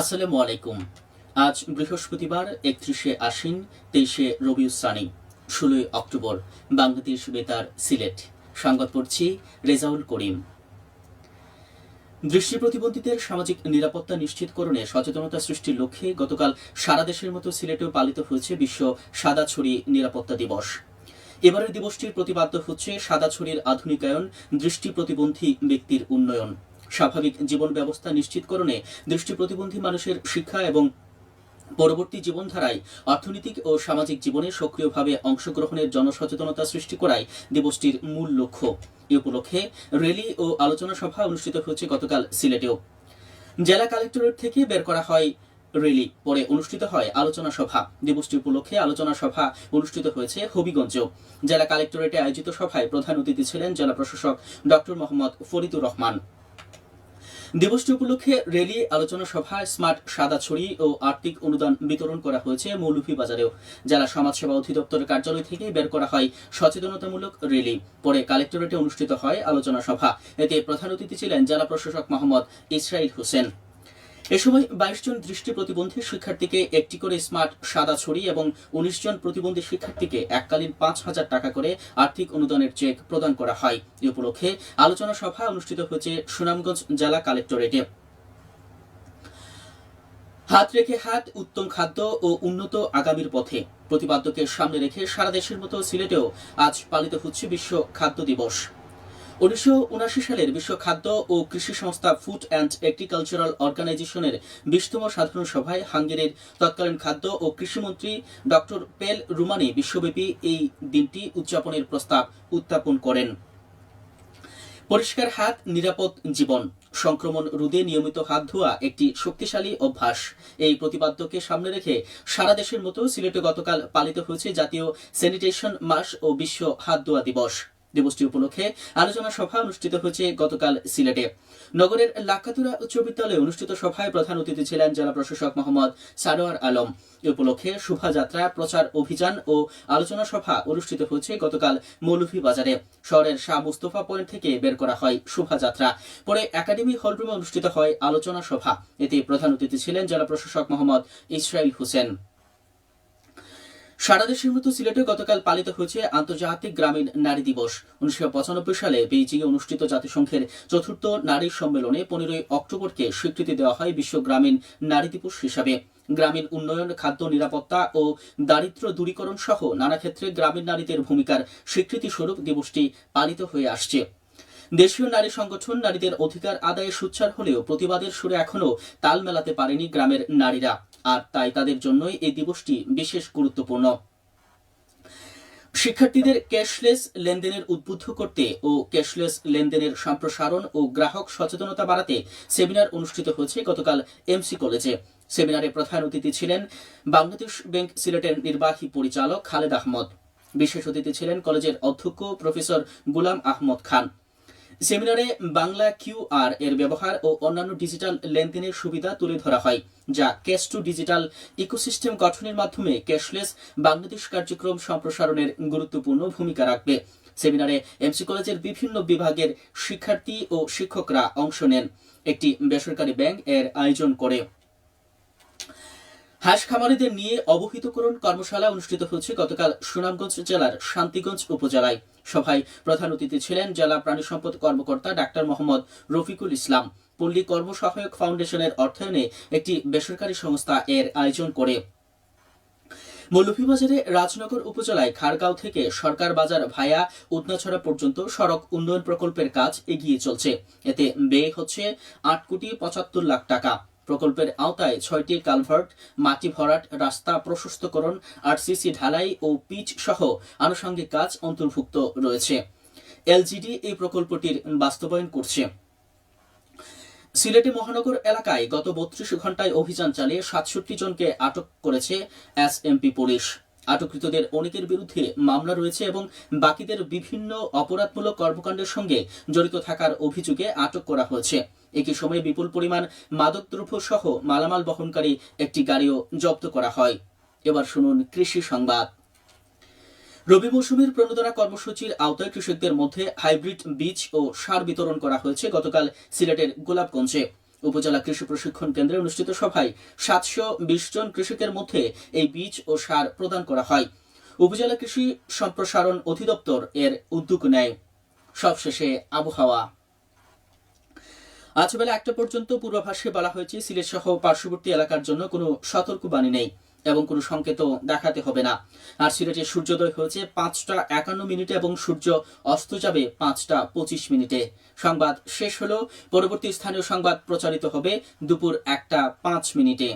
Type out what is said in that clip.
আসসালামু আলাইকুম। আজ বৃহস্পতিবার, একত্রিশে আশ্বিন, তেইশে রবিউসানি ষোলোই অক্টোবর, বাংলাদেশ বেতার সিলেট। সংবাদ পড়ছি রেজাউল করিম। দৃষ্টি প্রতিবন্ধীদের সামাজিক নিরাপত্তা নিশ্চিতকরণে সচেতনতা সৃষ্টির লক্ষ্যে গতকাল সারা দেশের মতো সিলেটেও পালিত হয়েছে বিশ্ব সাদা ছড়ি নিরাপত্তা দিবস। এবারের দিবসটির প্রতিপাদ্য হচ্ছে সাদা ছড়ির আধুনিকায়ন, দৃষ্টি প্রতিবন্ধী ব্যক্তির উন্নয়ন। স্বাভাবিক জীবন ব্যবস্থা নিশ্চিতকরণে দৃষ্টি প্রতিবন্ধী মানুষের শিক্ষা এবং পরবর্তী জীবনধারায় অর্থনৈতিক ও সামাজিক জীবনে সক্রিয়ভাবে অংশগ্রহণের জনসচেতনতা সৃষ্টি করাই দিবসটির মূল লক্ষ্য। এ উপলক্ষে র্যালি ও আলোচনা সভা অনুষ্ঠিত হয়েছে গতকাল সিলেটেও। জেলা কালেক্টরেট থেকে বের করা হয় র্যালি পরে অনুষ্ঠিত হয় আলোচনা সভা। দিবসটি উপলক্ষে আলোচনা সভা অনুষ্ঠিত হয়েছে হবিগঞ্জেও জেলা কালেক্টরেটে আয়োজিত সভায় প্রধান অতিথি ছিলেন জেলা প্রশাসক ডক্টর মোহাম্মদ ফরিদুর রহমান। দিবসটি উপলক্ষে র্যালি আলোচনা সভায় স্মার্ট সাদা ছড়ি ও আর্থিক অনুদান বিতরণ করা হয়েছে মৌলভীবাজারেও জেলা সমাজসেবা অধিদপ্তরের কার্যালয় থেকে বের করা হয় সচেতনতামূলক র্যালি পরে কালেক্টরেটে অনুষ্ঠিত হয় আলোচনা সভা। এতে প্রধান অতিথি ছিলেন জেলা প্রশাসক মোহাম্মদ ইসরাইল হোসেন। এ সময় বাইশ জন দৃষ্টি প্রতিবন্ধী শিক্ষার্থীকে একটি করে স্মার্ট সাদা ছড়ি এবং উনিশ জন প্রতিবন্ধী শিক্ষার্থীকে এককালীন পাঁচ হাজার টাকা করে আর্থিক অনুদানের চেক প্রদান করা হয়। এ উপলক্ষে আলোচনা সভা অনুষ্ঠিত হয়েছে সুনামগঞ্জ জেলা কালেক্টরেটে। হাত রেখে হাত উত্তম খাদ্য ও উন্নত আগামীর পথে। প্রতিপাদ্যকে সামনে রেখে সারা দেশের মতো সিলেটেও আজ পালিত হচ্ছে বিশ্ব খাদ্য দিবস। উনিশশো সালের বিশ্ব খাদ্য ও কৃষি সংস্থা ফুড অ্যান্ড এগ্রিকালচারাল অর্গানাইজেশনের বিশতম সাধারণ সভায় হাঙ্গেরির তৎকালীন খাদ্য ও কৃষিমন্ত্রী ডক্টর পেল রুমানি বিশ্বব্যাপী এই দিনটি উদযাপনের প্রস্তাব উত্থাপন করেন। পরিষ্কার হাত, নিরাপদ জীবন, সংক্রমণ রোধে নিয়মিত হাত ধোয়া একটি শক্তিশালী অভ্যাস। এই প্রতিপাদ্যকে সামনে রেখে সারা দেশের মতো সিলেটে গতকাল পালিত হয়েছে জাতীয় স্যানিটেশন মাস ও বিশ্ব হাত ধোয়া দিবস। দিবসটি উপলক্ষে আলোচনা সভা অনুষ্ঠিত হয়েছে গতকাল সিলেটে। নগরের লাক্ষাতুরা উচ্চ বিদ্যালয়ে অনুষ্ঠিত সভায় প্রধান অতিথি ছিলেন জেলা প্রশাসক মোহাম্মদ সারোয়ার আলম। এ উপলক্ষে শোভাযাত্রা, প্রচার অভিযান ও আলোচনা সভা অনুষ্ঠিত হয়েছে গতকাল মৌলভীবাজারে। শহরের শাহ মুস্তফা পয়েন্ট থেকে বের করা হয় শোভাযাত্রা। পরে একাডেমি হলরুমে অনুষ্ঠিত হয় আলোচনা সভা। এতে প্রধান অতিথি ছিলেন জেলা প্রশাসক মোহাম্মদ ইসরাইল হোসেন। সারা দেশের মতো সিলেটে গতকাল পালিত হয়েছে আন্তর্জাতিক গ্রামীণ নারী দিবস। উনিশশো পঁচানব্বই সালে বেইজিং এ অনুষ্ঠিত জাতিসংঘের চতুর্থ নারী সম্মেলনে পনেরোই অক্টোবরকে স্বীকৃতি দেওয়া হয় বিশ্ব গ্রামীণ নারী দিবস হিসাবে। গ্রামীণ উন্নয়ন, খাদ্য নিরাপত্তা ও দারিদ্র দূরীকরণ সহ নানা ক্ষেত্রে গ্রামীণ নারীদের ভূমিকার স্বীকৃতি স্বরূপ দিবসটি পালিত হয়ে আসছে। দেশীয় নারী সংগঠন নারীদের অধিকার আদায়ে সুচ্ছার হলেও প্রতিবাদের সুরে এখনও তাল মেলাতে পারেনি গ্রামের নারীরা। আর তাই তাদের জন্যই এই দিবসটি বিশেষ গুরুত্বপূর্ণ। শিক্ষার্থীদের ক্যাশলেস লেনদেনের উদ্বুদ্ধ করতে ও ক্যাশলেস লেনদেনের সম্প্রসারণ ও গ্রাহক সচেতনতা বাড়াতে সেমিনার অনুষ্ঠিত হয়েছে গতকাল এমসি কলেজে। সেমিনারে প্রধান অতিথি ছিলেন বাংলাদেশ ব্যাংক সিলেটের নির্বাহী পরিচালক খালেদ আহমদ। বিশেষ অতিথি ছিলেন কলেজের অধ্যক্ষ প্রফেসর গুলাম আহমদ খান। সেমিনারে বাংলা কিউআর এর ব্যবহার ও অন্যান্য ডিজিটাল লেনদেনের সুবিধা তুলে ধরা হয়, যা ক্যাশ টু ডিজিটাল ইকোসিস্টেম গঠনের মাধ্যমে ক্যাশলেস বাংলাদেশ কার্যক্রম সম্প্রসারণের গুরুত্বপূর্ণ ভূমিকা রাখবে। সেমিনারে এমসি কলেজের বিভিন্ন বিভাগের শিক্ষার্থী ও শিক্ষকরা অংশ নেন। একটি বেসরকারি ব্যাংক এর আয়োজন করে। হাঁস খামারিদের নিয়ে অবহিতকরণ কর্মশালা অনুষ্ঠিত হচ্ছে গতকাল সুনামগঞ্জ জেলার শান্তিগঞ্জ উপজেলায়। সভায় প্রধান অতিথি ছিলেন জেলা প্রাণী সম্পদ কর্মকর্তা ডাক্তার মোহাম্মদ রফিকুল ইসলাম। পল্লী কর্মসহায়ক ফাউন্ডেশনের অর্থায়নে একটি বেসরকারি সংস্থা এর আয়োজন করে। মৌলভীবাজারে রাজনগর উপজেলায় খারগাঁও থেকে সরকার বাজার ভায়া উদনাছড়া পর্যন্ত সড়ক উন্নয়ন প্রকল্পের কাজ এগিয়ে চলছে। এতে ব্যয় হচ্ছে আট কোটি পঁচাত্তর লাখ টাকা। প্রকল্পের আওতায় ছয়টি কালভার্ট, মাটি ভরাট, রাস্তা প্রশস্তকরণ, আরসিসি ঢালাই ও পিচ সহ আনুষঙ্গিক কাজ অন্তর্ভুক্ত রয়েছে। এলজিডি এই প্রকল্পটির বাস্তবায়ন করছে। সিলেটে মহানগর এলাকায় গত বত্রিশ ঘন্টায় অভিযান চালিয়ে সাতষট্টি জনকে আটক করেছে এসএমপি পুলিশ। আটককৃতদের অনেকের বিরুদ্ধে মামলা রয়েছে এবং বাকিদের বিভিন্ন অপরাধমূলক কর্মকাণ্ডের সঙ্গে জড়িত থাকার অভিযোগে আটক করা হয়েছে। একই সময়ে বিপুল পরিমাণ মাদকদ্রব্য সহ মালামাল বহনকারী একটি গাড়িও জব্দ করা হয়। এবার শুনুন কৃষি সংবাদ। রবি মৌসুমের প্রণোদনা কর্মসূচির আওতায় কৃষকদের মধ্যে হাইব্রিড বীজ ও সার বিতরণ করা হয়েছে গতকাল সিলেটের গোলাপগঞ্জে। উপজেলা কৃষি প্রশিক্ষণ কেন্দ্রে অনুষ্ঠিত সভায় সাতশো বিশ জন কৃষকের মধ্যে এই বীজ ও সার প্রদান করা হয়। উপজেলা কৃষি সম্প্রসারণ অধিদপ্তর এর উদ্যোগ নেয়। সবশেষে আবহাওয়া। আজ বেলা একটা পর্যন্ত পূর্বাভাসে বলা হয়েছে, সিলেট সহ পার্শ্ববর্তী এলাকার জন্য কোনো সতর্কবাণী নেই। এবং কোনো সংকেত দেখাতে হবে না। আর সিলেটে সূর্যোদয় হয়েছে পাঁচটা একান্ন মিনিটে এবং সূর্য অস্ত যাবে পাঁচটা পঁচিশ মিনিটে। সংবাদ শেষ হলো। পরবর্তী স্থানীয় সংবাদ প্রচারিত হবে দুপুর একটা পাঁচ মিনিটে।